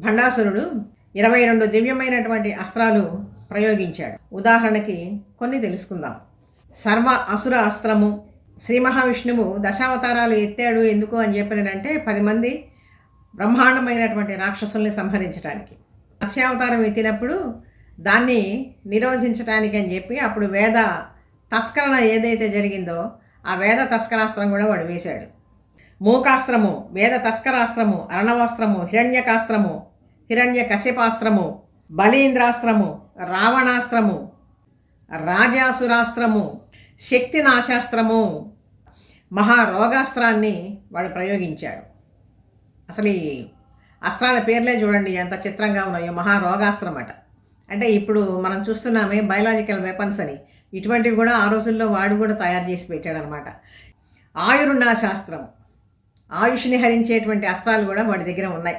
భండాసురుడు ఇరవై రెండు దివ్యమైనటువంటి అస్త్రాలు ప్రయోగించాడు. ఉదాహరణకి కొన్ని తెలుసుకుందాం. సర్వ అసుర అస్త్రము. శ్రీ మహావిష్ణువు దశావతారాలు ఎత్తాడు ఎందుకు అని చెప్పినంటే పది మంది బ్రహ్మాండమైనటువంటి రాక్షసుల్ని సంహరించడానికి మత్స్యావతారం ఎత్తినప్పుడు దాన్ని నిరోధించడానికి అని చెప్పి అప్పుడు వేద తస్కరణ ఏదైతే జరిగిందో ఆ వేద తస్కరాస్త్రం కూడా వాడు వేశాడు. మూకాస్త్రము వేద తస్కరాస్త్రము అరణవాస్త్రము హిరణ్యకాస్త్రము హిరణ్య కశ్యపాస్త్రము బలీంద్రాస్త్రము రావణాస్త్రము రాజాసురాస్త్రము శక్తి నాశాస్త్రము మహారోగాస్త్రాన్ని వాడు ప్రయోగించాడు. అసలు ఈ అస్త్రాల పేర్లే చూడండి ఎంత చిత్రంగా ఉన్నాయో మహారోగాస్త్రం అట అంటే ఇప్పుడు మనం చూస్తున్నామే బయలాజికల్ వెపన్స్ అని. ఇటువంటివి కూడా ఆ రోజుల్లో వాడు కూడా తయారు చేసి పెట్టాడనమాట. ఆయుర్నాశాస్త్రం. ఆయుష్ని హరించేటువంటి అస్త్రాలు కూడా వాడి దగ్గర ఉన్నాయి.